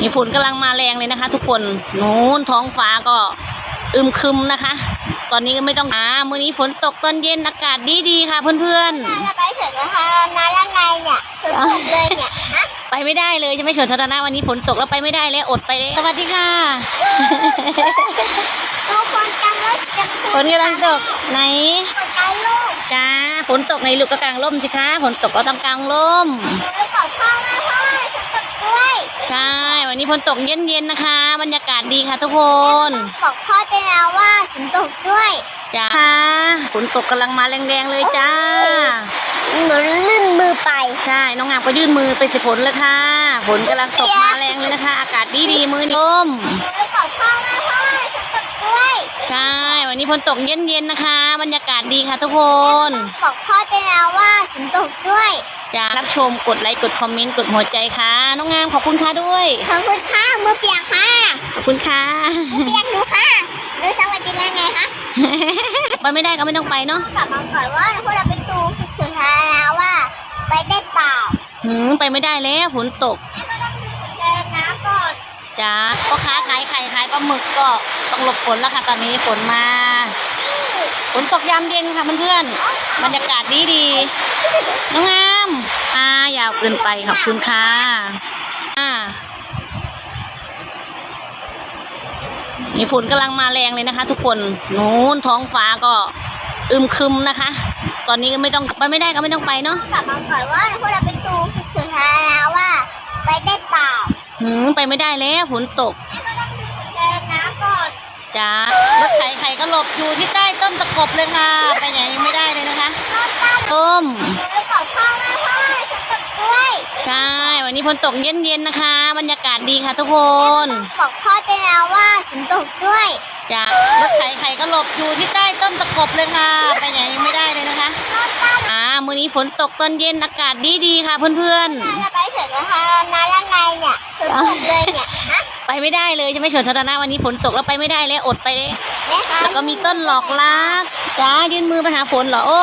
นี่ฝนกำลังมาแรงเลยนะคะ ทุกคนนู้นท้องฟ้าก็อึมครึมนะคะ ตอนนี้ก็ไม่ต้องอ่ามื้อนี้ฝนตกตอนเย็นอากาศดีดีๆค่ะเพื่อนถ้าไปถึงนะคะน้ายังไงเนี่ยสุดๆเลยเนี่ยฮะๆไปไม่ได้เลยใช่ไหมสวนสาธารณะวันนี้ฝนตกแล้วไปไม่ได้แล้วอดไปเลยสวัสดีค่ะทุกคนกำลังจะฝนกำลังตกไหนกดไลค์ลูกจ้าฝนตกในลูกก็กลางร่มสิคะฝนตกก็ต้องกลางร่มแล้วกดพ่อแม่พ่อฉันตกด้วย ใช่ วันนี้ฝนตกเย็นๆนะคะ บรรยากาศดีค่ะทุกคนบอกพ่อได้แล้วว่าฉันตกด้วยจ้าค่ะฝนตกกำลังมาแรงๆเลยจ้าเหมือนลื่นมือไป ใช่ น้องงามก็ยื่นมือไปสิฝนเลยค่ะ ฝนกำลังตกมาแรงเลยนะคะ อากาศดีดีๆมือลมแล้วกดพ่อแม่พ่อฉันตกด้วย ใช่ วันนี้ฝนตกเย็นๆนะคะ บรรยากาศดีค่ะทุกคนบอกพ่อได้แล้วว่าฉันตกด้วยจะรับชมกดไลค์กดคอมเมนต์กดหัวใจค่ะ น้องงามขอบคุณค่ะด้วย ขอบคุณค่ะมือเปียกค่ะ ขอบคุณค่ะมือเปียกหนูค่ะหนูสวัสดีแล้วไงคะไปไม่ได้ก็ไม่ต้องไปเนาะกลับมาก่อนว่าพวกเราไปดูสุดท้ายแล้วว่า ไปได้เปล่าหืมไปไม่ได้แล้วฝนตกเดินน้ำก่อน จ้าพ่อค้าขายไข่ขายปลาหมึกก็ต้องหลบฝนแล้วค่ะ ตอนนี้ฝนมา ฝนตกยามเย็นค่ะเพื่อนๆบรรยากาศดีดีน้องงามอ่ายาวเกินไปขอบคุณค่ะอ่านี่ฝนกำลังมาแรงเลยนะคะ ทุกคนนู้นท้องฟ้าก็อึมครึมนะคะ ตอนนี้ก็ไม่ต้องไปไม่ได้ก็ไม่ต้องไปเนาะกลับมาก่อนว่าพวกเราไปดูสุดท้ายแล้วว่า ไปได้เปล่า หืมไปไม่ได้แล้วฝนตกเดินน้ำก่อนจ้ารถไถไข่ก็หลบอยู่ที่ใต้ต้นตะกบเลยค่ะ ไปไหนยังไม่ได้เลยนะคะรถตั้งต้มแล้วกดพ่อแม่พ่อฉันตกด้วยใช่ วันนี้ฝนตกเย็นๆนะคะ บรรยากาศดีค่ะทุกคนบอกพ่อได้แล้วว่าฉันตกด้วยจ้ารถไถไข่ก็หลบอยู่ที่ใต้ต้นตะกบเลยค่ะ ไปไหนยังไม่ได้เลยนะคะรถตั้งอ่า มื้อนี้ฝนตกตอนเย็นอากาศดีๆค่ะเพื่อนถ้าไปถึงนะคะน้ายังไงเนี่ยสุดๆเลยเนี่ยฮะไปไม่ได้เลยใช่ไหมสวนสาธารณะวันนี้ฝนตกแล้วไปไม่ได้แล้วอดไปเลยแม่คะแล้วก็มีต้นหลอกลักจ้ายื่นมือไปหาฝนเหรอโอ้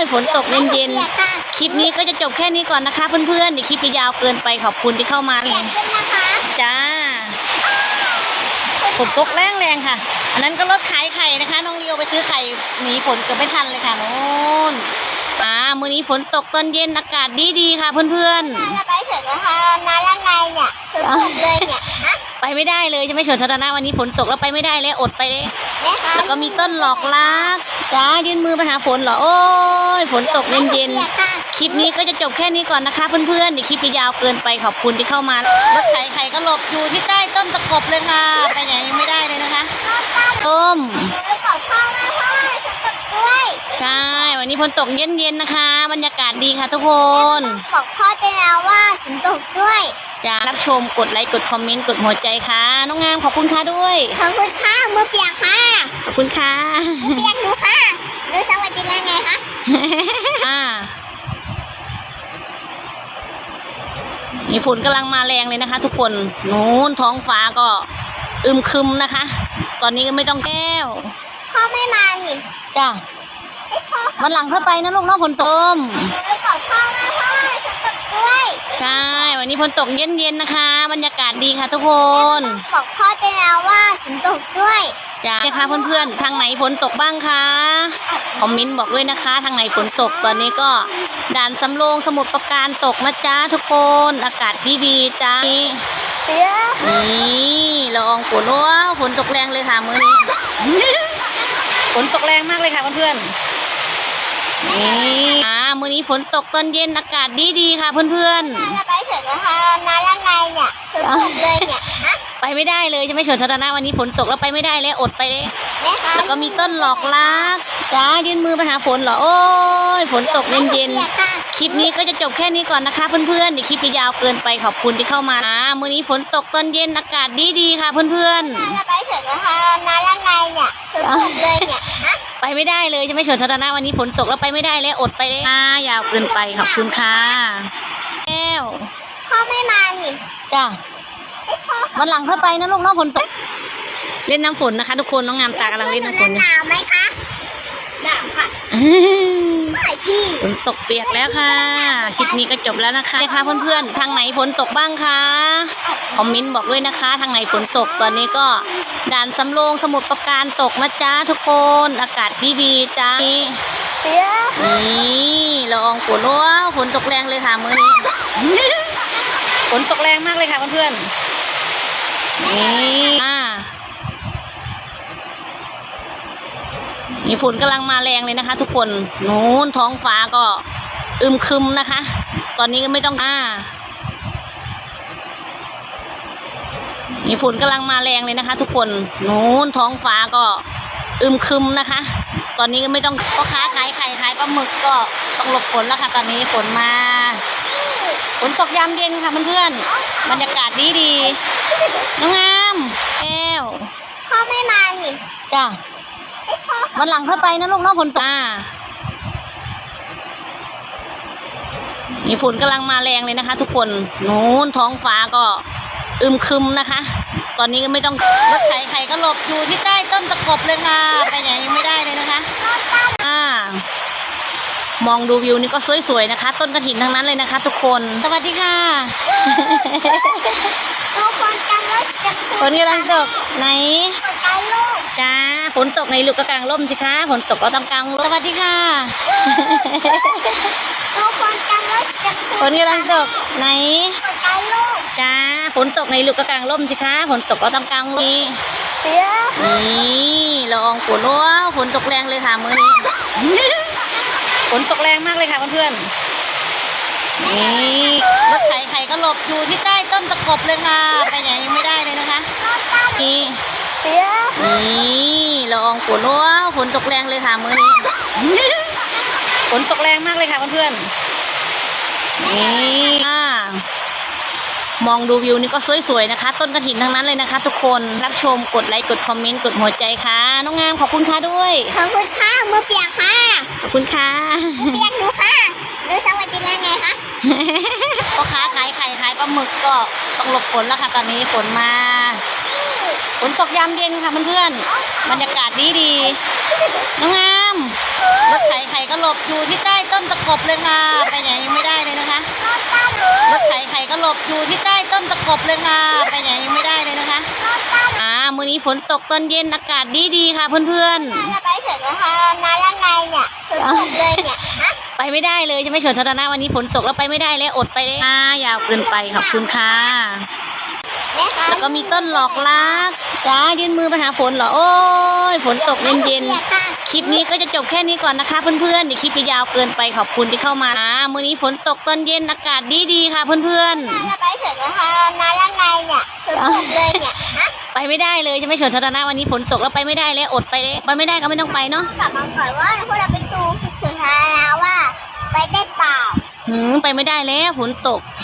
ยฝนตกเย็นๆคลิปนี้ก็จะจบแค่นี้ก่อนนะคะเพื่อนๆเดี๋ยวคลิปจะยาวเกินไปขอบคุณที่เข้ามาเปลี่ยนขึ้นนะคะจ้าฝนตกแรงแรงๆค่ะ อันนั้นก็รถขายไข่นะคะ น้องเลียวไปซื้อไข่หนีฝนเกือบไม่ทันเลยค่ะโน่น อ่ามื้อนี้ฝนตกตอนเย็นอากาศดีดีๆค่ะเพื่อนถ้าไปถึงนะคะน้ายังไงเนี่ยสุดๆเลยเนี่ยฮะๆไปไม่ได้เลยใช่ไหมสวนสาธารณะวันนี้ฝนตกแล้วไปไม่ได้แล้วอดไปเลยแม่คะแล้วก็มีต้นหลอกลักจ้ายื่นมือไปหาฝนเหรอโอ้ยฝนตกเย็นๆคลิปนี้ก็จะจบแค่นี้ก่อนนะคะเพื่อนๆเดี๋ยวคลิปจะยาวเกินไปขอบคุณที่เข้ามารถไถไข่ก็หลบอยู่ที่ใต้ต้นตะกบเลยค่ะ ไปไหนยังไม่ได้เลยนะคะ ต้ม แล้วกดพ่อแม่พ่อฉันตกด้วย ใช่ วั นนี้ฝนตกเย็นๆนะคะ บรรยากาศดีค่ะทุกคนบอกพ่อได้แล้วว่าฉันตกด้วยจะรับชมกดไลค์กดคอมเมนต์กดหัวใจค่ะ น้องงามขอบคุณค่ะด้วย ขอบคุณค่ะมือเปียกค่ะ ขอบคุณค่ะมือเปียกหนูค่ะหนูสวัสดีแล้วไงคะอ่านี่ฝนกำลังมาแรงเลยนะคะ ทุกคนนู้นท้องฟ้าก็อึมครึมนะคะ ตอนนี้ก็ไม่ต้องแก้วพ่อไม่มานี่จ้ะให้พ่อ วันหลังค่อยไปนะลูกเน้องฝนตกต้มแล้วกดพ่อแม่พ่อฉันตกด้วยใช่ วันนี้ฝนตกเย็นๆนะคะ บรรยากาศดีค่ะทุกคนบอกพ่อได้แล้วว่าฉันตกด้วยจ้าค่ะเพื่อนๆ ทางไหนฝนตกบ้างคะ คอมเมนต์บอกด้วยนะคะ ทางไหนฝนตกตอนนี้ก็ด่านสำโรงสมุทรปราการตกนะจ๊ะทุกคน อากาศดีๆจ้าเสือนี่ละอองฝนว้าวฝนตกแรงเลยค่ะมื้อนี้ ฝนตกแรงมากเลยค่ะเพื่อนๆ นี่อ่ามื้อนี้ฝนตกตอนเย็นอากาศดีๆค่ะเพื่อนถ้าไปถึงนะคะน้ายังไงเนี่ยสุดๆเลยเนี่ยฮะๆไปไม่ได้เลยใช่ไหมสวนสาธารณะวันนี้ฝนตกแล้วไปไม่ได้แล้วอดไปเลยแม่คะแล้วก็มีต้นหลอกลักจ้ายื่นมือไปหาฝนเหรอโอ้ยฝนตกเย็นปีกค่ะๆคลิปนี้ก็จะจบแค่นี้ก่อนนะคะเพื่อนๆเดี๋ยวคลิปจะยาวเกินไปขอบคุณที่เข้ามาอ่ามื้อนี้ฝนตกตอนเย็นอากาศดีๆค่ะเพื่อนถ้าไปถึงนะคะน้ายังไงเนี่ยสุดๆเลยเนี่ยฮะๆ ไปไม่ได้เลยใช่ไหมสวนสาธารณะวันนี้ฝนตกแล้วไปไม่ได้แล้วอดไปเลยอ่ายาวเกินไปขอบคุณค่ะแก้วพ่อไม่มานี่จ้าให้พ่อวันหลังค่อยไปนะลูกเน้องฝนตก เล่นน้ำฝนนะคะ ทุกคนน้องงามตากำลังเล่นน้ำฝนหอยู่นาวไหมคะห ด่างค่ะไม่พี่ฝนตกเปียกแล้วค่ะ คลิปนี้ก็จบแล้วนะคะนะคะเพื่อนๆ ทางไหนฝนตกบ้างคะ คอมเมนต์บอกด้วยนะคะ ทางไหนฝนตกตอนนี้ก็ด่านสำโรงสมุทรปราการตกนะจ๊ะทุกคน อากาศดีๆจ้าเปียกนี่ละอองฝนว้าวฝนตกแรงเลยค่ะมื้อนี้ ฝนตกแรงมากเลยค่ะเพื่อนๆ นี่อ่า นี่ฝนกำลังมาแรงเลยนะคะ ทุกคนนู้นท้องฟ้าก็อึมครึมนะคะ ตอนนี้ก็ไม่ต้องอ่านี่ฝนกำลังมาแรงเลยนะคะ ทุกคนนู้นท้องฟ้าก็อึมครึมนะคะ ตอนนี้ก็ไม่ต้องพ่อค้าขายไข่ขายปลาหมึกก็ต้องหลบฝนแล้วค่ะ ตอนนี้ฝนมาฝนตกยามเย็นค่ะเพื่อนๆบรรยากาศดีดีๆน้องงามแก้วพ่อไม่มานี่จ้ะไอ้พ่อ วันหลังค่อยไปนะลูกเน้องฝนตกอ่านี่ฝนกำลังมาแรงเลยนะคะ ทุกคนนู้นท้องฟ้าก็อึมครึมนะคะ ตอนนี้ก็ไม่ต้องรถไถไถก็หลบอยู่ที่ใต้ต้นตะกบเลยค่ะ ไปไหนยังไม่ได้เลยนะคะอ่ามองดูวิวนี่ก็สวยๆนะคะ ต้นกระถินทั้งนั้นเลยนะคะ ทุกคน สวัสดีค่ะทุกคนจังรถจะฝนกำลังตกไหนกดใจลูกจ้าฝนตกในลูกกระกางร่มสิคะฝนตกก็ทำกลางร่มสวัสดีค่ะทุกคนจังรถจะฝนกำลังตกไหนกดใจลูกจ้าฝนตกในลูกกระกางร่มสิคะฝนตกก็ทำกลางร่มนี่เปียกนี่ละอองฝนว้าวฝนตกแรงเลยค่ะมื้อนี้ฝนตกแรงมากเลยค่ะเพื่อนๆนี่รถไถไถก็หลบอยู่ที่ใต้ต้นตะกบเลยค่ะไปไหนยังไม่ได้เลยนะคะ นี่ เปียก นี่ละออง ฝนว้าฝนตกแรงเลยค่ะมื้อนี้ ฝนตกแรงมากเลยค่ะเพื่อนๆนี่อ่ามองดูวิวนี่ก็สวยๆนะคะ ต้นกระถินทั้งนั้นเลยนะคะ ทุกคนรับชมกดไลค์กดคอมเมนต์กดหัวใจค่ะ น้องงามขอบคุณค่ะด้วย ขอบคุณค่ะมือเปียกค่ะ ขอบคุณค่ะเปียกดูค่ะดูสวัสดีแล้วไงคะพ่อค้าขายไข่ขายปลาหมึกก็ต้องหลบฝนแล้วค่ะ ตอนนี้ฝนมา ฝนตกยามเย็นค่ะเพื่อนๆบรรยากาศดีดีน้องงามรถไถไถก็หลบอยู่ที่ใต้ต้นตะกบเลยค่ะ ไปไหนยังไม่ได้เลยนะคะรถไถไถก็หลบอยู่ที่ใต้ต้นตะกบเลยค่ะ ไปไหนยังไม่ได้เลยนะคะอ่ามื้อนี้ฝนตกตอนเย็นอากาศดีดีค่ะเพื่อนจะไปเสร็จนะคะน้ายังไงเนี่ยสุดๆเลยเนี่ยไปไม่ได้เลยใช่ไหมสวนสาธารณะวันนี้ฝนตกแล้วไปไม่ได้แล้วอดไปเลยอ่า ยาวเกินไปขอบคุณค่ะ แม่คะแล้วก็มีต้นหลอกลักจ้ายื่นมือไปหาฝนเหรอ โอ้ย ฝนตกเย็นเย็นๆคลิปนี้ก็จะจบแค่นี้ก่อนนะคะเพื่อนๆเดี๋ยวคลิปจะยาวเกินไปขอบคุณที่เข้ามาอ่ามื้อนี้ฝนตกตอนเย็นอากาศดีดีๆค่ะเพื่อนจะไปเสร็จนะคะน้ายังไงเนี่ยสุดๆเลยเนี่ยฮะๆไปไม่ได้เลยใช่ไหมสวนสาธารณะวันนี้ฝนตกแล้วไปไม่ได้แล้วอดไปเลยไปไม่ได้ก็ไม่ต้องไปเนาะกลับมาก่อนว่าพวกเราไปดูสุดท้ายแล้วว่า ไปได้เปล่าหืมไปไม่ได้แล้วฝนตกเดินน้ำก่อน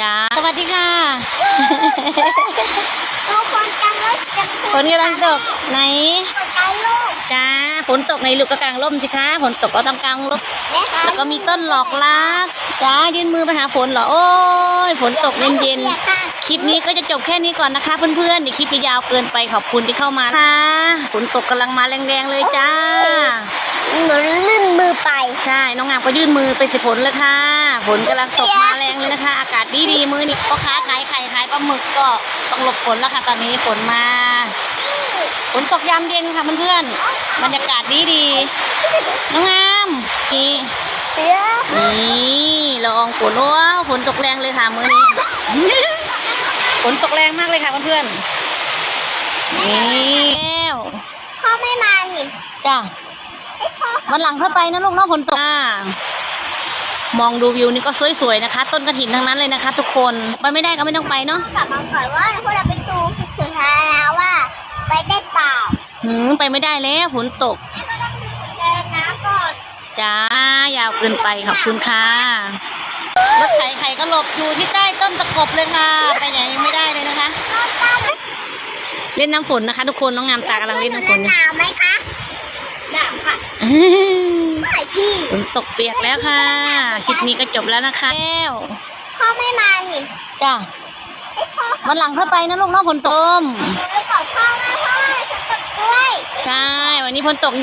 จ้าสวัสดีค่ะทุกคนจังรถจะฝนกำลังตกไหนกดใจลูกจ้าฝนตกในลูกกระกางร่มสิคะฝนตกก็ทำกลางร่มแม่คะแล้วก็มีต้นหลอกลักจ้ายื่นมือไปหาฝนเหรอโอ้ยฝนตกเย็นเย็นๆคลิปนี้ก็จะจบแค่นี้ก่อนนะคะเพื่อนๆเดี๋ยวคลิปจะยาวเกินไปขอบคุณที่เข้ามาค่ะฝนตกกำลังมาแรงๆเลยจ้าหนูลื่นมือไป ใช่ น้องงามก็ยื่นมือไปสิฝนเลยค่ะ ฝนกำลังตกมาแรงเลยนะคะ อากาศดีดีๆมือนี่พ่อค้าขายไข่ขายปลาหมึกก็ต้องหลบฝนแล้วค่ะ ตอนนี้ฝนมา ฝนตกยามเย็นค่ะเพื่อนๆบรรยากาศดีดีๆน้องงามนี่เปียกนี่ละอองฝนว้าวฝนตกแรงเลยค่ะมื้อนี้ฝนตกแรงมากเลยค่ะเพื่อนๆนี่แก้วพ่อไม่มานี่จ้ะไอ้พ่อ วันหลังค่อยไปนะลูกเน้องฝนตกอ่ามองดูวิวนี่ก็สวยๆนะคะ ต้นกระถินทั้งนั้นเลยนะคะ ทุกคนไปไม่ได้ก็ไม่ต้องไปเนาะกลับมาก่อนว่าพวกเราไปดูสุดท้ายแล้วว่า ไปได้เปล่าหืมไปไม่ได้แล้วฝนตกเดินน้ำก่อนจ้ายาวเกินไปขอบคุณค่ะรถไถไถก็หลบอยู่ที่ใต้ต้นตะกบเลยค่ะไปไหนยังไม่ได้เลยนะคะ เล่นน้ำฝนนะคะ ทุกคนน้องงามตากำลังเล่นน้ำฝนอยู่หนาวไหมคะ หนาวค่ะอื้อไม่พี่ฝนตกเปียกแล้วค่ะคลิปนี้ก็จบแล้วนะคะแก้วพ่อไม่มานี่จ้ะไอ้พ่อวันหลังค่อยไปนะลูกเน้องฝนตกต้มหนูไปขอพ่อแม่พ่อฉันตกด้วย ใช่ วันนี้ฝนตกเยอะ